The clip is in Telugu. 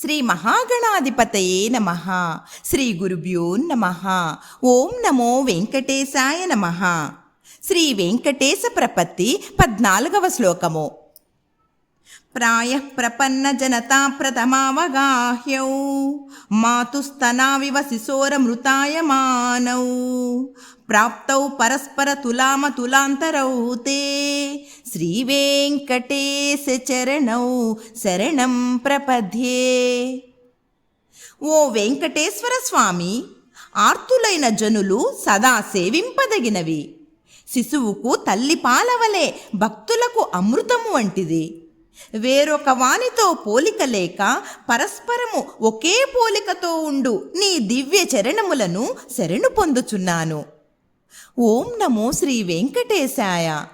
శ్రీ మహాగణాధిపతయే నమ. శ్రీ గురుభ్యో నమ. ఓం నమో వెంకటేశాయ నమ. శ్రీ వెంకటేశ ప్రపత్తి పద్నాలుగవ శ్లోకము. ప్రాయ ప్రపన్న జనతా ప్రథమావగాహ్యౌ మాతుస్తనావివ శిశోరమృతాయమానౌ ప్రాప్తౌ పరస్పర తులామతులాంతరౌ తే శ్రీ చరణౌ శరణం ప్రపధ్యే. ఓ వెంకటేశ్వర స్వామి ఆర్తులైన జనులు సదా సేవింపదగినవి. శిశువుకు తల్లి పాలవలే భక్తులకు అమృతము వంటిది. వేరొక వానితో పోలిక లేక పరస్పరము ఒకే పోలికతో ఉండు. నీ దివ్య చరణములను శరణు పొందుచున్నాను. ఓం నమో శ్రీ వెంకటేశాయ.